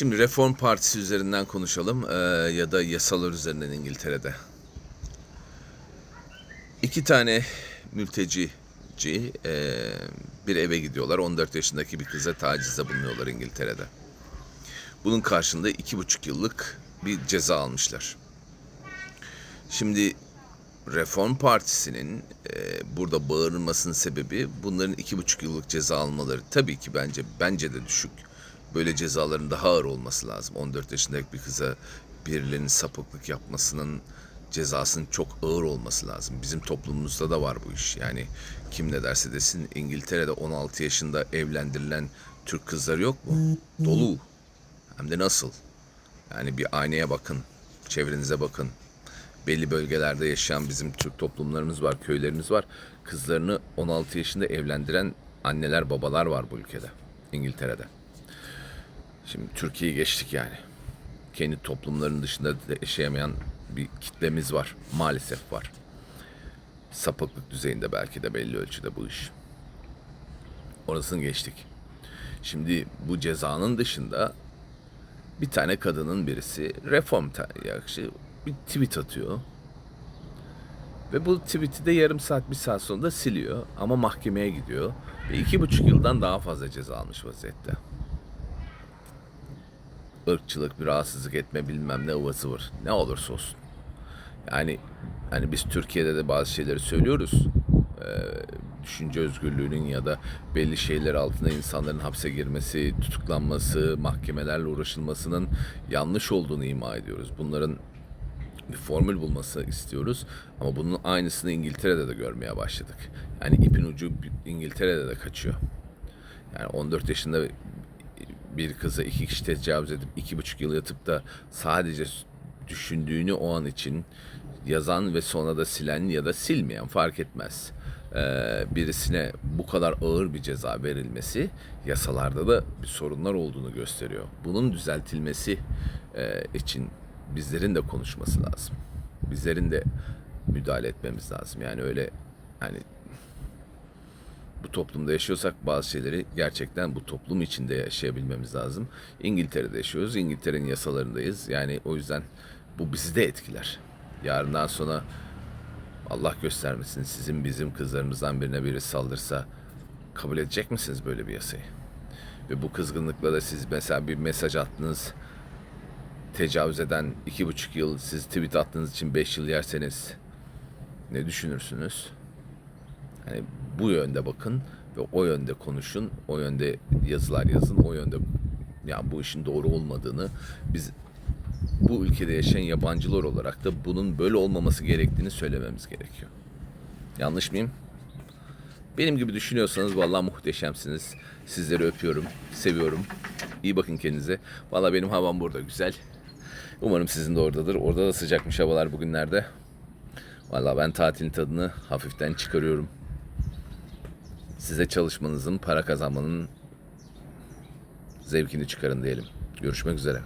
Şimdi Reform Partisi üzerinden konuşalım eee, ya da yasalar üzerinden İngiltere'de. İki tane mültecici eee, bir eve gidiyorlar. 14 yaşındaki bir kıza tacizde bulunuyorlar İngiltere'de. Bunun karşında iki buçuk yıllık bir ceza almışlar. Şimdi Reform Partisi'nin e, burada bağırmasının sebebi bunların iki buçuk yıllık ceza almaları. Tabii ki bence bence de düşük. Böyle cezaların daha ağır olması lazım. 14 yaşındaki bir kıza birilerinin sapıklık yapmasının cezasının çok ağır olması lazım. Bizim toplumumuzda da var bu iş. Yani kim ne derse desin İngiltere'de 16 yaşında evlendirilen Türk kızları yok mu? Dolu. Hem de nasıl? Yani bir aynaya bakın, çevrenize bakın. Belli bölgelerde yaşayan bizim Türk toplumlarımız var, köylerimiz var. Kızlarını 16 yaşında evlendiren anneler, babalar var bu ülkede, İngiltere'de. Şimdi Türkiye'yi geçtik yani. Kendi toplumların dışında da yaşayamayan bir kitlemiz var. Maalesef var. Sapıklık düzeyinde belki de belli ölçüde bu iş. Orasını geçtik. Şimdi bu cezanın dışında bir tane kadının birisi reform yakışı bir tweet atıyor. Ve bu tweet'i de yarım saat bir saat sonra da siliyor. Ama mahkemeye gidiyor. Ve iki buçuk yıldan daha fazla ceza almış vaziyette. Irkçılık, bir rahatsızlık etme bilmem ne ıvı zıvır. Ne olursa olsun. Yani hani biz Türkiye'de de bazı şeyleri söylüyoruz. Ee, düşünce özgürlüğünün ya da belli şeyler altında insanların hapse girmesi, tutuklanması, mahkemelerle uğraşılmasının yanlış olduğunu ima ediyoruz. Bunların bir formül bulması istiyoruz. Ama bunun aynısını İngiltere'de de görmeye başladık. Yani ipin ucu İngiltere'de de kaçıyor. Yani 14 yaşında bir kıza iki kişi tecavüz edip iki buçuk yıl yatıp da sadece düşündüğünü o an için yazan ve sonra da silen ya da silmeyen fark etmez. Ee, birisine bu kadar ağır bir ceza verilmesi yasalarda da bir sorunlar olduğunu gösteriyor. Bunun düzeltilmesi e, için bizlerin de konuşması lazım. Bizlerin de müdahale etmemiz lazım. Yani öyle hani bu toplumda yaşıyorsak bazı şeyleri gerçekten bu toplum içinde yaşayabilmemiz lazım. İngiltere'de yaşıyoruz. İngiltere'nin yasalarındayız. Yani o yüzden bu bizi de etkiler. Yarından sonra Allah göstermesin sizin bizim kızlarımızdan birine biri saldırsa kabul edecek misiniz böyle bir yasayı? Ve bu kızgınlıkla da siz mesela bir mesaj attınız tecavüz eden iki buçuk yıl siz tweet attığınız için beş yıl yerseniz ne düşünürsünüz? Hani bu yönde bakın ve o yönde konuşun, o yönde yazılar yazın, o yönde ya bu işin doğru olmadığını biz bu ülkede yaşayan yabancılar olarak da bunun böyle olmaması gerektiğini söylememiz gerekiyor. Yanlış mıyım? Benim gibi düşünüyorsanız vallahi muhteşemsiniz. Sizleri öpüyorum, seviyorum. İyi bakın kendinize. Vallahi benim havam burada güzel. Umarım sizin de oradadır. Orada da sıcakmış havalar bugünlerde. Vallahi ben tatilin tadını hafiften çıkarıyorum. Size çalışmanızın, para kazanmanın zevkini çıkarın diyelim. Görüşmek üzere.